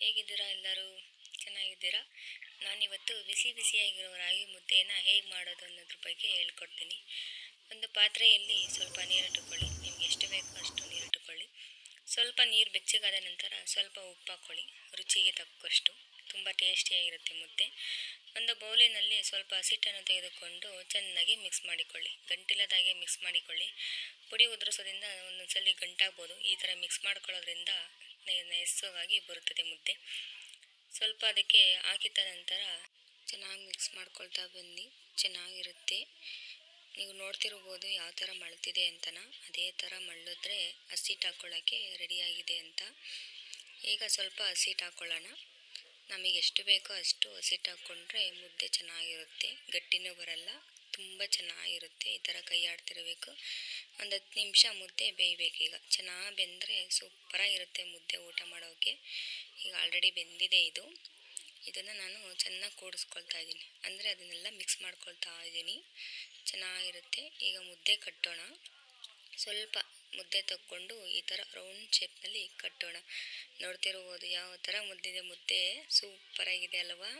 ಹೇಗಿದ್ದೀರಾ ಎಲ್ಲರೂ? ಚೆನ್ನಾಗಿದ್ದೀರಾ? ನಾನಿವತ್ತು ಬಿಸಿ ಬಿಸಿಯಾಗಿರೋ ರಾಗಿ ಮುದ್ದೆಯನ್ನು ಹೇಗೆ ಮಾಡೋದು ಅನ್ನೋದ್ರ ಬಗ್ಗೆ ಹೇಳ್ಕೊಡ್ತೀನಿ. ಒಂದು ಪಾತ್ರೆಯಲ್ಲಿ ಸ್ವಲ್ಪ ನೀರು ಇಟ್ಟುಕೊಳ್ಳಿ. ನಿಮ್ಗೆ ಎಷ್ಟು ಬೇಕೋ ಅಷ್ಟು ನೀರಿಟ್ಟುಕೊಳ್ಳಿ ಸ್ವಲ್ಪ ನೀರು ಬೆಚ್ಚಗಾದ ನಂತರ ಸ್ವಲ್ಪ ಉಪ್ಪು ಹಾಕ್ಕೊಳ್ಳಿ ರುಚಿಗೆ ತಕ್ಕಷ್ಟು. ತುಂಬ ಟೇಸ್ಟಿಯಾಗಿರುತ್ತೆ ಮುದ್ದೆ. ಒಂದು ಬೌಲಿನಲ್ಲಿ ಸ್ವಲ್ಪ ಹಸಿಟ್ಟನ್ನು ತೆಗೆದುಕೊಂಡು ಚೆನ್ನಾಗಿ ಮಿಕ್ಸ್ ಮಾಡಿಕೊಳ್ಳಿ. ಗಂಟಿಲ್ಲದಾಗೆ ಮಿಕ್ಸ್ ಮಾಡಿಕೊಳ್ಳಿ. ಪುಡಿ ಉದುರಿಸೋದ್ರಿಂದ ಒಂದೊಂದು ಸಲ ಗಂಟಾಗ್ಬೋದು. ಈ ಥರ ಮಿಕ್ಸ್ ಮಾಡ್ಕೊಳ್ಳೋದ್ರಿಂದ ನೈಸವಾಗಿ ಬರುತ್ತದೆ ಮುದ್ದೆ. ಸ್ವಲ್ಪ ಅದಕ್ಕೆ ಹಾಕಿದ ನಂತರ ಚೆನ್ನಾಗಿ ಮಿಕ್ಸ್ ಮಾಡ್ಕೊಳ್ತಾ ಬನ್ನಿ. ಚೆನ್ನಾಗಿರುತ್ತೆ. ನೀವು ನೋಡ್ತಿರ್ಬೋದು ಯಾವ ಥರ ಮಳ್ತಿದೆ ಅಂತನ. ಅದೇ ಥರ ಮಳ್ಳಿದ್ರೆ ಹಸಿಟ್ಟು ಹಾಕ್ಕೊಳ್ಳೋಕ್ಕೆ ರೆಡಿಯಾಗಿದೆ ಅಂತ. ಈಗ ಸ್ವಲ್ಪ ಹಸಿಟ್ಟು ಹಾಕ್ಕೊಳ್ಳೋಣ ನಮಗೆ ಎಷ್ಟು ಬೇಕೋ ಅಷ್ಟು ಹಸಿಟ್ಟು ಹಾಕ್ಕೊಂಡ್ರೆ ಮುದ್ದೆ ಚೆನ್ನಾಗಿರುತ್ತೆ. ಗಟ್ಟಿನೂ ಬರಲ್ಲ. ತುಂಬ ಚೆನ್ನಾಗಿರುತ್ತೆ. ಈ ಥರ ಕೈ ಆಡ್ತಿರಬೇಕು. ಒಂದು ಹತ್ತು ನಿಮಿಷ ಮುದ್ದೆ ಬೇಯಬೇಕೀಗ ಚೆನ್ನಾಗಿ ಬೆಂದರೆ ಸೂಪರಾಗಿರುತ್ತೆ ಮುದ್ದೆ ಊಟ ಮಾಡೋಕ್ಕೆ ಈಗ ಆಲ್ರೆಡಿ ಬೆಂದಿದೆ ಇದು. ಇದನ್ನು ನಾನು ಚೆನ್ನಾಗಿ ಕೂಡಿಸ್ಕೊಳ್ತಾ ಇದ್ದೀನಿ. ಅಂದರೆ ಅದನ್ನೆಲ್ಲ ಮಿಕ್ಸ್ ಮಾಡ್ಕೊಳ್ತಾ ಇದ್ದೀನಿ. ಚೆನ್ನಾಗಿರುತ್ತೆ. ಈಗ ಮುದ್ದೆ ಕಟ್ಟೋಣ. ಸ್ವಲ್ಪ ಮುದ್ದೆ ತಕ್ಕೊಂಡು ಈ ಥರ ರೌಂಡ್ ಶೇಪ್ನಲ್ಲಿ ಕಟ್ಟೋಣ. ನೋಡ್ತಿರ್ಬೋದು ಯಾವ ಥರ ಮುದ್ದಿದೆ ಮುದ್ದೆ. ಸೂಪರಾಗಿದೆ ಅಲ್ವಾ?